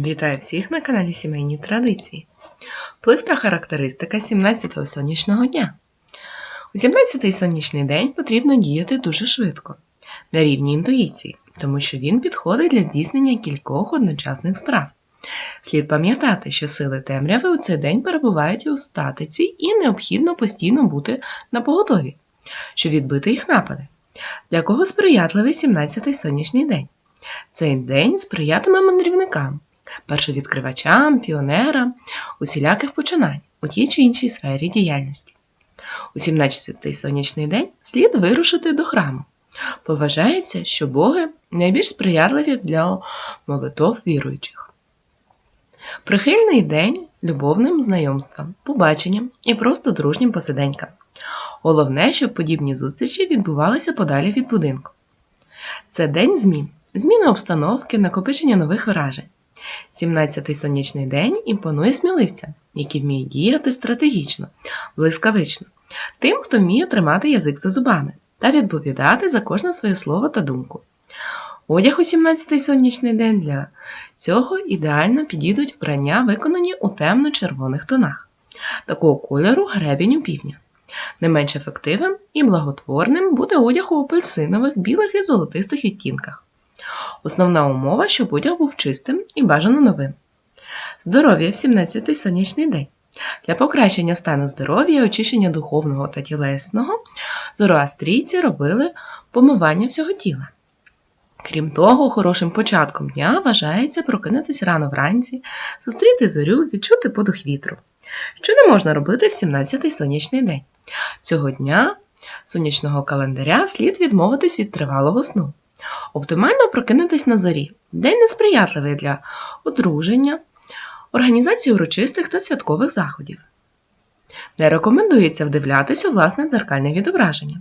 Вітаю всіх на каналі Сімейні Традиції. Вплив та характеристика 17-го сонячного дня. У 17-й сонячний день потрібно діяти дуже швидко, на рівні інтуїції, тому що він підходить для здійснення кількох одночасних справ. Слід пам'ятати, що сили темряви у цей день перебувають у статиці і необхідно постійно бути на поготові, щоб відбити їх напади. Для кого сприятливий 17-й сонячний день? Цей день сприятиме мандрівникам, першовідкривачам, піонерам, усіляких починань у тій чи іншій сфері діяльності. У 17-й сонячний день слід вирушити до храму. Поважається, що боги найбільш сприятливі для молитов віруючих. Прихильний день любовним знайомствам, побаченням і просто дружнім посиденькам. Головне, щоб подібні зустрічі відбувалися подалі від будинку. Це день змін, зміни обстановки, накопичення нових вражень. 17-й сонячний день імпонує сміливцям, які вміють діяти стратегічно, блискавично, тим, хто вміє тримати язик за зубами та відповідати за кожне своє слово та думку. Одяг у 17-й сонячний день для цього ідеально підійдуть вбрання, виконані у темно-червоних тонах, такого кольору гребінь у півдня. Не менш ефективним і благотворним буде одяг у апельсинових, білих і золотистих відтінках. Основна умова, щоб одяг був чистим і бажано новим. Здоров'я в 17-й сонячний день. Для покращення стану здоров'я і очищення духовного та тілесного зороастрійці робили помивання всього тіла. Крім того, хорошим початком дня вважається прокинутись рано вранці, зустріти зорю, відчути подух вітру, що не можна робити в 17-й сонячний день. Цього дня сонячного календаря слід відмовитись від тривалого сну. Оптимально прокинутись на зорі. День несприятливий для одруження, організації урочистих та святкових заходів. Не рекомендується вдивлятися у власне дзеркальне відображення.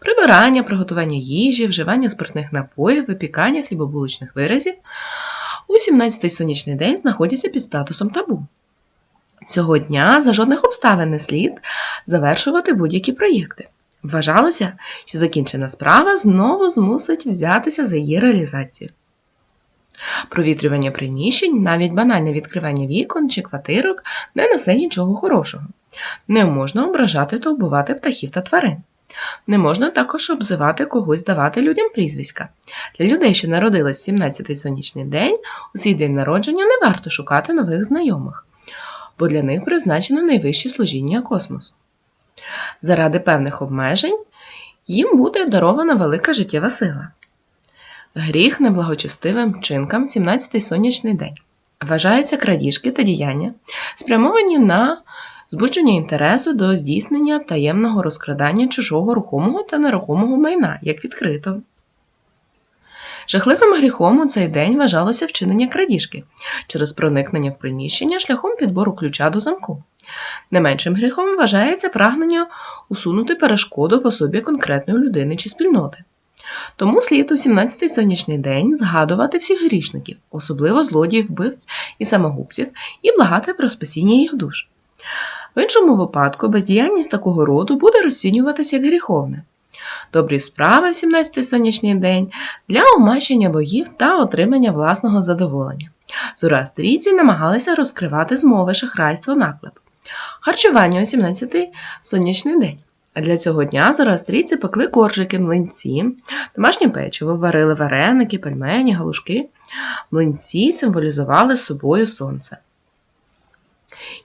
Прибирання, приготування їжі, вживання спиртних напоїв, випікання хлібобулочних виразів у 17-й сонячний день знаходяться під статусом табу. Цього дня за жодних обставин не слід завершувати будь-які проєкти. Вважалося, що закінчена справа знову змусить взятися за її реалізацію. Провітрювання приміщень, навіть банальне відкривання вікон чи квартирок не несе нічого хорошого. Не можна ображати та вбивати птахів та тварин. Не можна також обзивати когось давати людям прізвиська. Для людей, що народились 17-й сонячний день, у свій день народження не варто шукати нових знайомих, бо для них призначено найвище служіння космосу. Заради певних обмежень їм буде дарована велика життєва сила. Гріх неблагочестивим вчинкам 17-й сонячний день. Вважаються крадіжки та діяння, спрямовані на збудження інтересу до здійснення таємного розкрадання чужого рухомого та нерухомого майна, як відкрито. Жахливим гріхом у цей день вважалося вчинення крадіжки через проникнення в приміщення шляхом підбору ключа до замку. Не меншим гріхом вважається прагнення усунути перешкоду в особі конкретної людини чи спільноти. Тому слід у 17-й сонячний день згадувати всіх грішників, особливо злодіїв, вбивць і самогубців, і благати про спасіння їх душ. В іншому випадку бездіяльність такого роду буде розцінюватися як гріховне. Добрі справи в 17-й сонячний день для омачення богів та отримання власного задоволення. Зороастрійці намагалися розкривати змови шахрайство наклеп. Харчування у 17-й сонячний день. А для цього дня зороастрійці пекли коржики, млинці, домашнє печиво, варили вареники, пельмені, галушки. Млинці символізували собою сонце.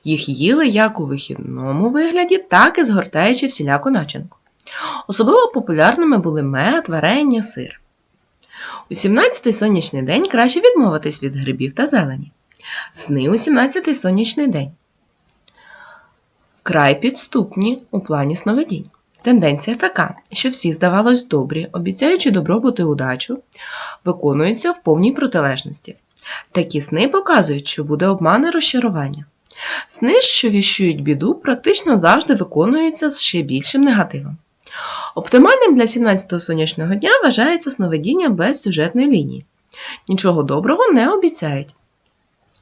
Їх їли як у вихідному вигляді, так і згортаючи всіляку начинку. Особливо популярними були мед, варення, сир. У 17-й сонячний день краще відмовитись від грибів та зелені. Сни у 17-й сонячний день. Вкрай підступні у плані сновидінь. Тенденція така, що всі, здавалось, добрі, обіцяючи добробут і удачу, виконуються в повній протилежності. Такі сни показують, що буде обман і розчарування. Сни, що віщують біду, практично завжди виконуються з ще більшим негативом. Оптимальним для 17-го сонячного дня вважається сновидіння без сюжетної лінії. Нічого доброго не обіцяють.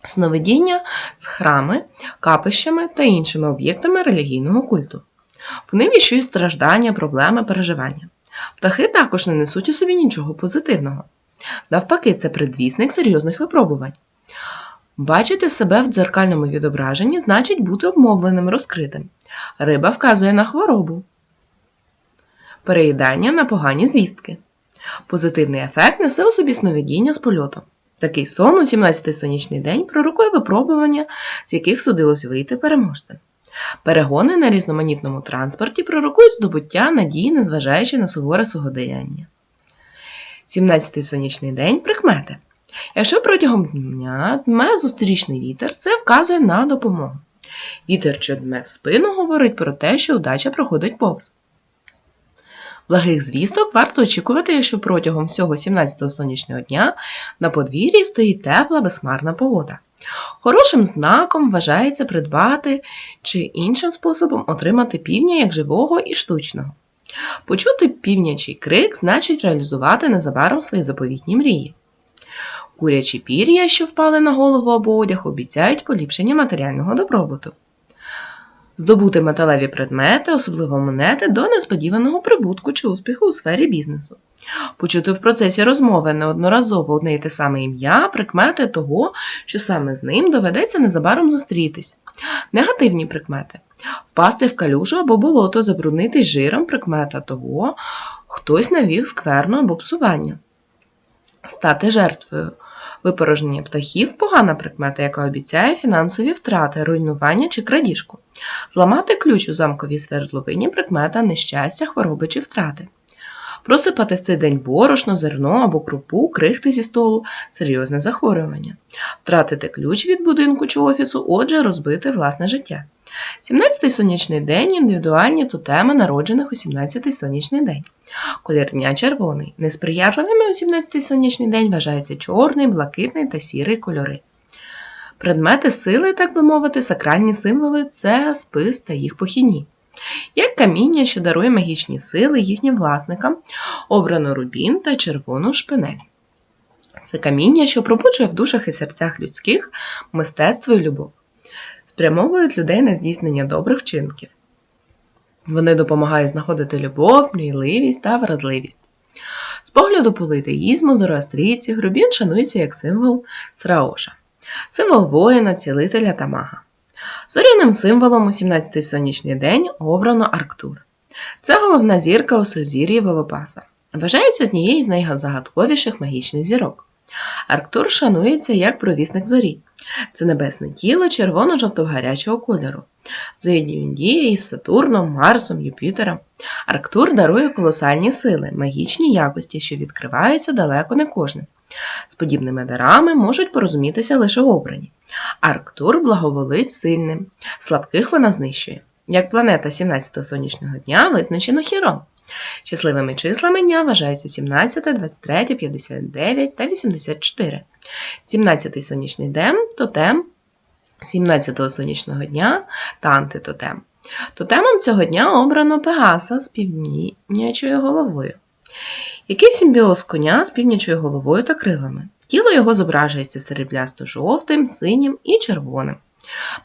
Сновидіння з храми, капищами та іншими об'єктами релігійного культу. Вони віщують страждання, проблеми, переживання. Птахи також не несуть у собі нічого позитивного. Навпаки, це предвісник серйозних випробувань. Бачити себе в дзеркальному відображенні значить бути обмовленим, розкритим. Риба вказує на хворобу. Переїдання на погані звістки. Позитивний ефект несе у собі сновидіння з польотом. Такий сон у 17-й сонячний день пророкує випробування, з яких судилось вийти переможцем. Перегони на різноманітному транспорті пророкують здобуття надії, незважаючи на суворе согодеяння. 17-й сонячний день прикмети. Якщо протягом дня дме зустрічний вітер, це вказує на допомогу. Вітер, що дме в спину, говорить про те, що удача проходить повз. Благих звісток варто очікувати, якщо протягом всього 17-го сонячного дня на подвір'ї стоїть тепла, безхмарна погода. Хорошим знаком вважається придбати чи іншим способом отримати півня як живого і штучного. Почути півнячий крик значить реалізувати незабаром свої заповітні мрії. Курячі пір'я, що впали на голову або одяг, обіцяють поліпшення матеріального добробуту. Здобути металеві предмети, особливо монети, до несподіваного прибутку чи успіху у сфері бізнесу. Почути в процесі розмови неодноразово одне й те саме ім'я, прикмети того, що саме з ним доведеться незабаром зустрітись. Негативні прикмети. Впасти в калюжу або болото, забруднитись жиром прикмета того, хтось навів скверну або псування. Стати жертвою. Випорожнення птахів погана прикмета, яка обіцяє фінансові втрати, руйнування чи крадіжку. Зламати ключ у замковій свердловині прикмета нещастя, хвороби чи втрати. Просипати в цей день борошно, зерно або крупу, крихти зі столу серйозне захворювання. Втратити ключ від будинку чи офісу, отже, розбити власне життя. 17-й сонячний день індивідуальні тотеми народжених у 17-й сонячний день. Колір дня червоний. Несприятливими у 17-й сонячний день вважаються чорний, блакитний та сірий кольори. Предмети сили, так би мовити, сакральні символи це спис та їх похідні. Як каміння, що дарує магічні сили їхнім власникам, обрано рубін та червону шпинель. Це каміння, що пробуджує в душах і серцях людських мистецтво і любов, спрямовують людей на здійснення добрих вчинків. Вони допомагають знаходити любов, мрійливість та вразливість. З погляду політеїзму зороастрійців Рубін шанується як символ Сраоша, символ воїна, цілителя та мага. Зоряним символом у 17-й сонячний день обрано Арктур. Це головна зірка у сузір'ї Волопаса. Вважається однією з найзагадковіших магічних зірок. Арктур шанується як провісник зорі. Це небесне тіло червоно-жовто-гарячого кольору. Взаємодіє із Сатурном, Марсом, Юпітером. Арктур дарує колосальні сили, магічні якості, що відкриваються далеко не кожним. З подібними дарами можуть порозумітися лише обрані. Арктур благоволить сильним, слабких вона знищує. Як планета 17-го сонячного дня визначено Хірон. Щасливими числами дня вважаються 17, 23, 59 та 84. 17-й сонячний день тотем 17-го сонячного дня та антитотем. Тотемом цього дня обрано Пегаса з північою головою. Який симбіоз коня з північою головою та крилами. Тіло його зображується серебрясто-жовтим, синім і червоним.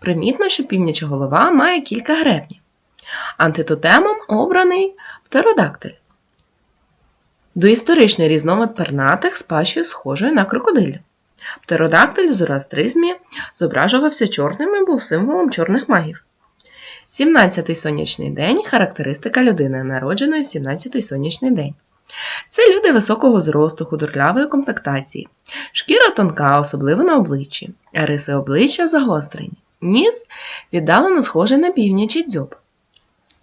Примітно, що північа голова має кілька гребнів. Антитотемом обраний птеродактиль. Доісторичний різновид пернатих з пащею схожою на крокодиля. Птеродактиль у зороастризмі зображувався чорним і був символом чорних магів. 17-й сонячний день характеристика людини, народженої в 17-й сонячний день. Це люди високого зросту, худорлявої комплектації. Шкіра тонка, особливо на обличчі, риси обличчя загострені. Ніс віддалено схожий на північий дзьоб.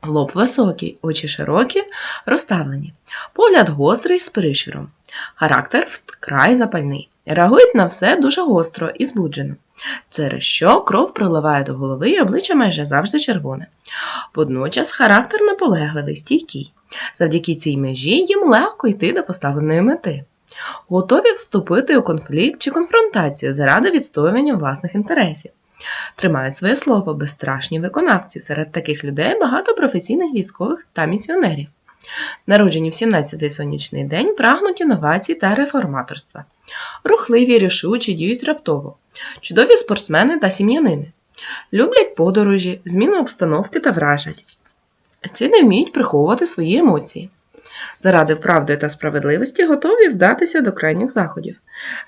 Лоб високий, очі широкі, розставлені. Погляд гострий з прищуром. Характер вкрай запальний. Реагують на все дуже гостро і збуджено. Через що кров приливає до голови і обличчя майже завжди червоне. Водночас характер наполегливий, стійкий. Завдяки цій межі їм легко йти до поставленої мети. Готові вступити у конфлікт чи конфронтацію заради відстоювання власних інтересів. Тримають своє слово безстрашні виконавці. Серед таких людей багато професійних військових та місіонерів. Народжені в 17-й сонячний день прагнуть інновацій та реформаторства. Рухливі, рішучі, діють раптово, чудові спортсмени та сім'янини. Люблять подорожі, зміну обстановки та вражень. Чи не вміють приховувати свої емоції. Заради правди та справедливості готові вдатися до крайніх заходів.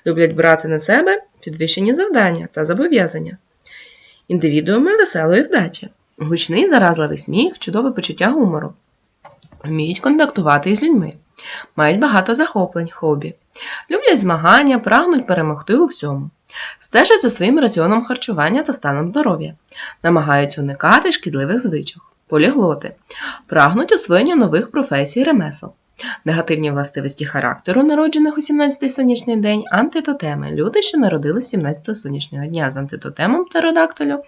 Люблять брати на себе підвищені завдання та зобов'язання. Індивідууми веселої вдачі. Гучний заразливий сміх, чудове почуття гумору. Вміють контактувати із людьми. Мають багато захоплень, хобі. Люблять змагання, прагнуть перемогти у всьому. Стежать за своїм раціоном харчування та станом здоров'я. Намагаються уникати шкідливих звичок. Поліглоти. Прагнуть освоєння нових професій ремесел. Негативні властивості характеру, народжених у 17-й сонячний день, антитотеми. Люди, що народились 17-го сонячного дня з антитотемом птеродактилю,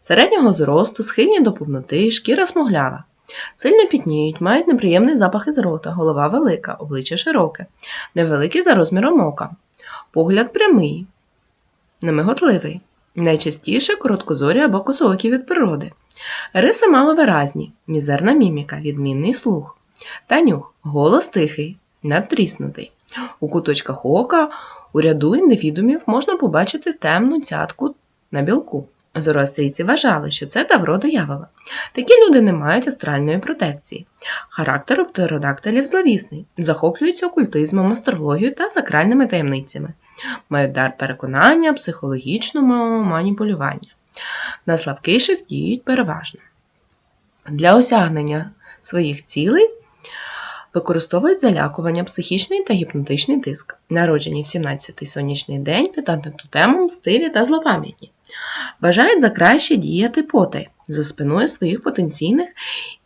середнього зросту, схильні до повноти, шкіра смуглява. Сильно пітніють, мають неприємний запах із рота, голова велика, обличчя широке, невеликі за розміром ока, погляд прямий, немиготливий, найчастіше короткозорі або косоокі від природи. Риси маловиразні, мізерна міміка, відмінний слух. Та нюх, голос тихий, надтріснутий. У куточках ока у ряду індивідумів можна побачити темну цятку на білку. Зороастрійці вважали, що це тавро диявола. Такі люди не мають астральної протекції. Характер у птеродактилів зловісний, захоплюються окультизмом, астрологією та сакральними таємницями. Мають дар переконання, психологічного маніпулювання. На слабкіших діють переважно. Для осягнення своїх цілей використовують залякування, психічний та гіпнотичний тиск, народжені в 17-й сонячний день під антитотемом, мстиві та злопам'ятні. Вважають за краще діяти потай за спиною своїх потенційних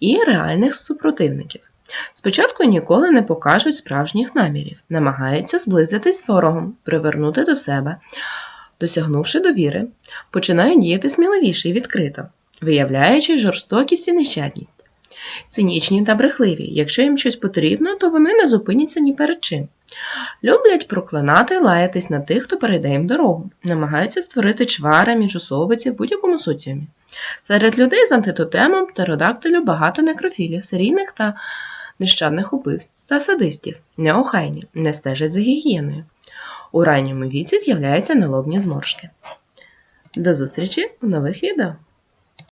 і реальних супротивників. Спочатку ніколи не покажуть справжніх намірів, намагаються зблизитись з ворогом, привернути до себе, досягнувши довіри, починають діяти сміливіше і відкрито, виявляючи жорстокість і нещадність. Цинічні та брехливі. Якщо їм щось потрібно, то вони не зупиняться ні перед чим. Люблять проклинати лаятись на тих, хто перейде їм дорогу, намагаються створити чвари між особиці в будь-якому соціумі. Серед людей з антитотемом птеродактилю багато некрофілів, серійних та нещадних убивць та садистів, неохайні, не стежать за гігієною. У ранньому віці з'являються налобні зморшки. До зустрічі у нових відео!